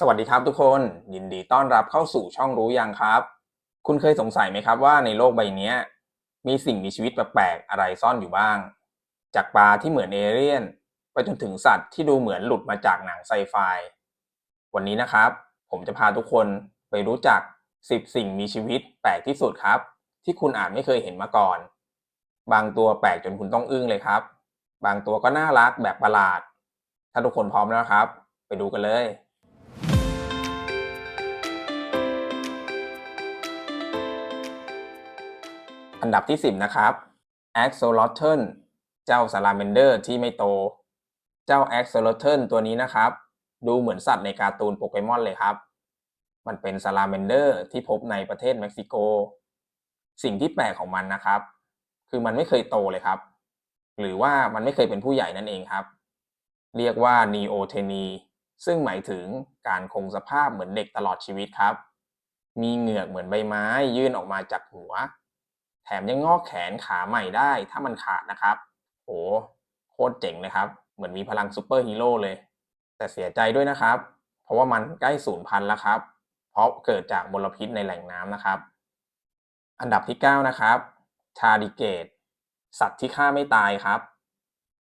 สวัสดีครับทุกคนยินดีต้อนรับเข้าสู่ช่องรู้ยังครับ คุณเคยสงสัยไหมครับว่าในโลกใบนี้มีสิ่งมีชีวิตแปลกๆอะไรซ่อนอยู่บ้าง จากปลาที่เหมือนเอเลี่ยน ไปจนถึงสัตว์ที่ดูเหมือนหลุดมาจากหนังไซไฟ วันนี้นะครับ ผมจะพาทุกคนไปรู้จัก 10 สิ่งมีชีวิตแปลกที่สุดครับ ที่คุณอาจไม่เคยเห็นมาก่อน บางตัวแปลกจนคุณต้องอึ้งเลยครับ บางตัวก็น่ารักแบบประหลาด ถ้าทุกคนพร้อมแล้วครับ ไปดูกันเลย อันดับที่ 10 นะครับ Axolotl เจ้า Salamander ที่ไม่โต เจ้า Axolotl ตัวนี้นะครับ ดูเหมือนสัตว์ในการ์ตูนโปเกมอนเลยครับ มันเป็น Salamander ที่พบในประเทศเม็กซิโก สิ่งที่แปลกของมันนะครับ คือมันไม่เคยโตเลยครับ หรือว่ามันไม่เคยเป็นผู้ใหญ่นั่นเองครับ เรียกว่า Neoteny ซึ่งหมายถึงการคงสภาพเหมือนเด็กตลอดชีวิตครับ มีเหงือกเหมือนใบไม้ยื่นออกมาจากหัว แถมยังงอกแขนขาใหม่ได้ถ้ามันขาดนะครับโหโคตรเจ๋งเลยครับ เหมือนมีพลังซูเปอร์ฮีโร่เลย แต่เสียใจด้วยนะครับ เพราะว่ามันใกล้สูญพันธุ์แล้วครับ เพราะเกิดจากมลพิษในแหล่งน้ำนะครับ อันดับที่ 9 นะครับ ทาริเกต สัตว์ที่ฆ่าไม่ตายครับ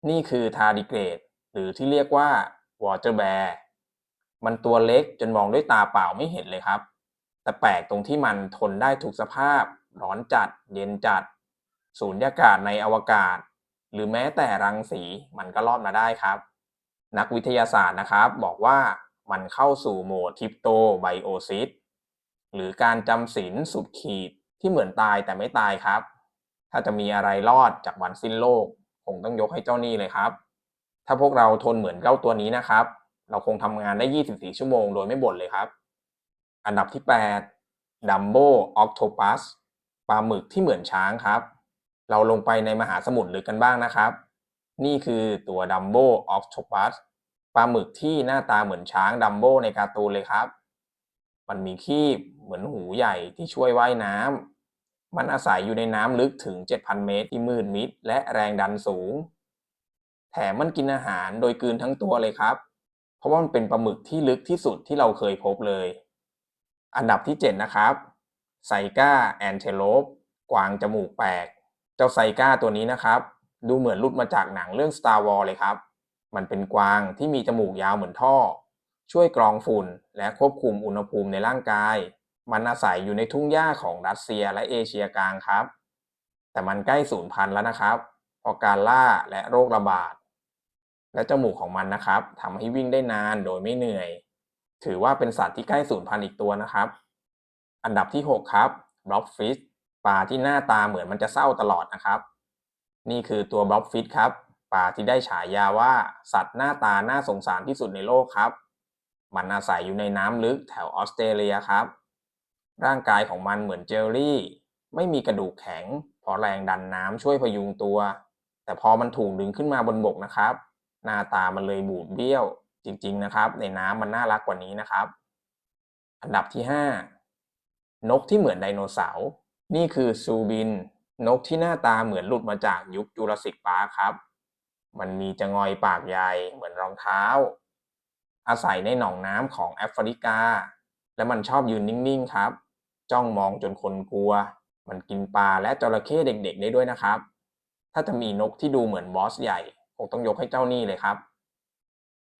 นี่คือทาริเกต หรือที่เรียกว่าวอเตอร์แบร์มันตัวเล็กจนมองด้วยตาเปล่าไม่เห็นเลยครับ แต่แปลกตรงที่มันทนได้ทุกสภาพ ร้อนจัด เย็นจัด สูญญากาศในอวกาศ หรือแม้แต่รังสีมันก็รอดมาได้ครับ นักวิทยาศาสตร์นะครับ บอกว่ามันเข้าสู่โหมดคริปโตไบโอซิสหรือการจำศีลสุดขีดที่เหมือนตายแต่ไม่ตายครับ ถ้าจะมีอะไรรอดจากวันสิ้นโลก คงต้องยกให้เจ้านี่เลยครับ ถ้าพวกเราทนเหมือนเจ้าตัวนี้นะครับ เราคงทำงานได้ 24 ชั่วโมงโดยไม่บ่นเลยครับ อันดับที่8ดัมโบออ t โ p ปลาหมึกที่เหมือนช้างครับ เราลงไปในมหาสมุทรลึกกันบ้างนะครับ นี่คือตัวดัมโบออ t โ p ปัสปลาหมึกที่หน้าตาเหมือนช้างดัมโบในการ์ตูนเลยครับ มันมีคีบเหมือนหูใหญ่ที่ช่วยว่ายน้ำ มันอาศัยอยู่ในน้ำลึกถึง 7,000 เมตรที่มืดมิดและแรงดันสูง แถมมันกินอาหารโดยกืนทั้งตัวเลยครับ เพราะว่ามันเป็นปลาหมึกที่ลึกที่สุดที่เราเคยพบเลย อันดับที่ 7 นะครับ ไซก้าแอนเทโลปกวางจมูกแปลก เจ้าไซก้าตัวนี้นะครับ ดูเหมือนหลุดมาจากหนังเรื่อง Star Wars เลยครับ มันเป็นกวางที่มีจมูกยาวเหมือนท่อ ช่วยกรองฝุ่นและควบคุมอุณหภูมิในร่างกาย มันอาศัยอยู่ในทุ่งหญ้าของรัสเซียและเอเชียกลางครับ แต่มันใกล้สูญพันธุ์แล้วนะครับเพราะการล่าและโรคระบาด และจมูกของมันนะครับทำให้วิ่งได้นานโดยไม่เหนื่อย ถือว่าเป็นสัตว์ที่ใกล้สูญพันธุ์อีกตัวนะครับ อันดับที่ 6 ครับบล็อบฟิชปลาที่หน้าตาเหมือนมันจะเศร้าตลอดนะครับ นี่คือตัวบล็อบฟิชครับปลาที่ได้ฉายาว่าสัตว์หน้าตาน่าสงสารที่สุดในโลกครับ มันอาศัยอยู่ในน้ำลึกแถวออสเตรเลียครับ ร่างกายของมันเหมือนเจลลี่ ไม่มีกระดูกแข็งเพราะแรงดันน้ำช่วยพยุงตัว แต่พอมันถูกดึงขึ้นมาบนบกนะครับ หน้าตามันเลยบูดเบี้ยว จริง ๆ นะครับ ในน้ำมันน่ารักกว่านี้นะครับ อันดับที่ 5 นกที่เหมือนไดโนเสาร์ นี่คือซูบิน นกที่หน้าตาเหมือนหลุดมาจากยุคจูราสสิกปาร์คครับ มันมีจงอยปากใหญ่เหมือนรองเท้า อาศัยในหนองน้ำของแอฟริกา และมันชอบยืนนิ่งๆครับ จ้องมองจนคนกลัว มันกินปลาและจระเข้เด็กๆได้ด้วยนะครับ ถ้าจะมีนกที่ดูเหมือนบอสใหญ่คงต้องยกให้เจ้านี่เลยครับ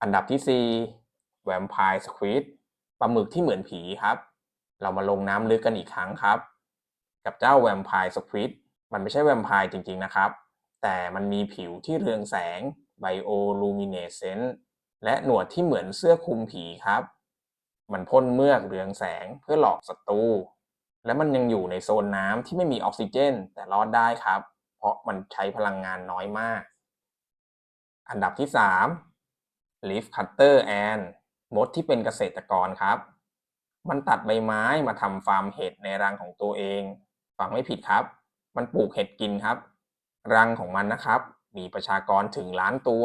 อันดับที่4แวมไพร์สควิดปลาหมึกที่เหมือนผีครับ เรามาลงน้ำลึกกันอีกครั้งครับ กับเจ้าแวมไพร์สควิดมันไม่ใช่แวมไพร์จริงๆนะครับ แต่มันมีผิวที่เรืองแสงไบโอลูมิเนเซนต์และหนวดที่เหมือนเสื้อคลุมผีครับ มันพ่นเมือกเรืองแสงเพื่อหลอกศัตรูและมันยังอยู่ในโซนน้ำที่ไม่มีออกซิเจน แต่รอดได้ครับ เพราะมันใช้พลังงานน้อยมาก อันดับที่3 Leaf Cutter Ant มดที่เป็นเกษตรกรครับ มันตัดใบไม้มาทำฟาร์มเห็ดในรังของตัวเอง ฟังไม่ผิดครับ มันปลูกเห็ดกินครับ รังของมันนะครับ มีประชากรถึงล้านตัว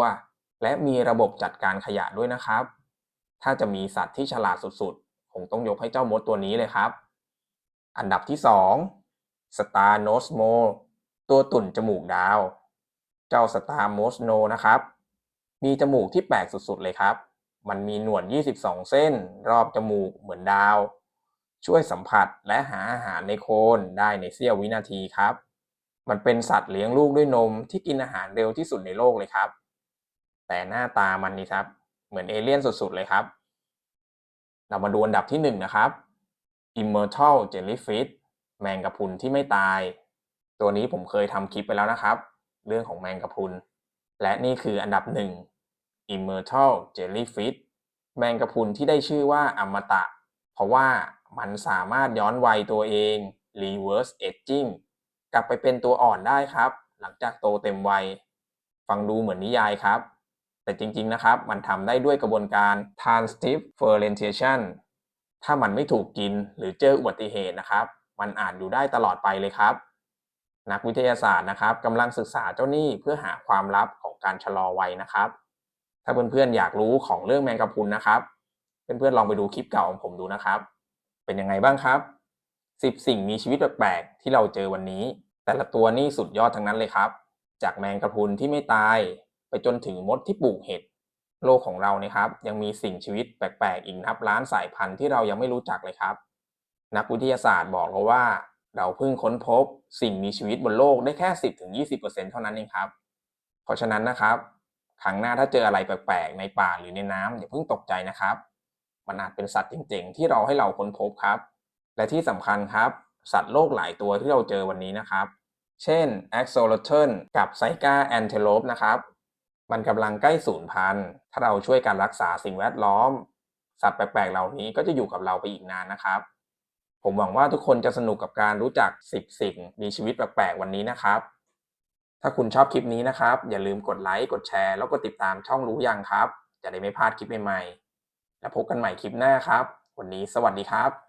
และมีระบบจัดการขยะด้วยนะครับ ถ้าจะมีสัตว์ที่ฉลาดสุดๆ คงต้องยกให้เจ้ามดตัวนี้เลยครับ อันดับที่2 Star Nose Mole ตัวตุ่นจมูกดาว เจ้า Star Nose Mole นะครับ มีจมูกที่แปลกสุดๆเลยครับ มันมีหนวด 22 เส้น รอบจมูกเหมือนดาว ช่วยสัมผัสและหาอาหารในโคนได้ในเสี้ยววินาทีครับ มันเป็นสัตว์เลี้ยงลูกด้วยนมที่กินอาหารเร็วที่สุดในโลกเลยครับ แต่หน้าตามันนี่ครับ เหมือนเอเลี่ยนสุดๆเลยครับ เรามาดูอันดับที่หนึ่งนะครับ Immortal Jellyfish แมงกะพรุนที่ไม่ตาย ตัวนี้ผมเคยทำคลิปไปแล้วนะครับ เรื่องของแมงกะพรุน และนี่คืออันดับหนึ่ง Immortal Jellyfish แมงกะพรุนที่ได้ชื่อว่าอมตะ เพราะว่ามันสามารถย้อนวัยตัวเอง Reverse Aging กลับไปเป็นตัวอ่อนได้ครับ หลังจากโตเต็มวัย ฟังดูเหมือนนิยายครับ แต่จริงๆนะครับ มันทำได้ด้วยกระบวนการ Transferentation ถ้ามันไม่ถูกกินหรือเจออุบัติเหตุนะครับ มันอาจอยู่ได้ตลอดไปเลยครับ นักวิทยาศาสตร์นะครับกำลังศึกษาเจ้าหนี้เพื่อหาความลับของการชะลอวัยนะครับ ถ้าเพื่อนๆอยากรู้ของเรื่องแมงกะพรุนนะครับ เพื่อนๆลองไปดูคลิปเก่าของผมดูนะครับ เป็นยังไงบ้างครับ 10 สิ่งมีชีวิตแปลกๆที่เราเจอวันนี้ แต่ละตัวนี่สุดยอดทั้งนั้นเลยครับ จากแมงกะพรุนที่ไม่ตาย ไปจนถึงมดที่ปลูกเห็ดโลกของเราเนี่ยครับยังมีสิ่งชีวิตแปลกๆอีกนับล้านสายพันธุ์ที่เรายังไม่รู้จักเลยครับ นักวิทยาศาสตร์บอกเราว่า เราเพิ่งค้นพบสิ่งมีชีวิตบนโลกได้แค่ 10-20%เท่านั้นเองครับ เพราะฉะนั้นนะครับ ครั้งหน้าถ้าเจออะไรแปลกๆในป่าหรือในน้ำอย่าเพิ่งตกใจนะครับ มันอาจเป็นสัตว์เจ๋งๆที่เราให้เราค้นพบครับ และที่สำคัญครับ สัตว์โลกหลายตัวที่เราเจอวันนี้นะครับ เช่น axolotl กับ Saiga antelope นะครับ มันกำลังใกล้สูญพันธุ์ ถ้าเราช่วยกันรักษาสิ่งแวดล้อม สัตว์แปลกๆ เหล่านี้ก็จะอยู่กับเราไปอีกนานนะครับ ผมหวังว่าทุกคนจะสนุกกับการรู้จัก 10 สิ่งมีชีวิตแปลกๆ วันนี้นะครับ ถ้าคุณชอบคลิปนี้นะครับ อย่าลืมกดไลค์ กดแชร์ แล้วก็ติดตามช่องรู้ยังครับ จะได้ไม่พลาดคลิปใหม่ๆ แล้วพบกันใหม่คลิปหน้าครับ วันนี้สวัสดีครับ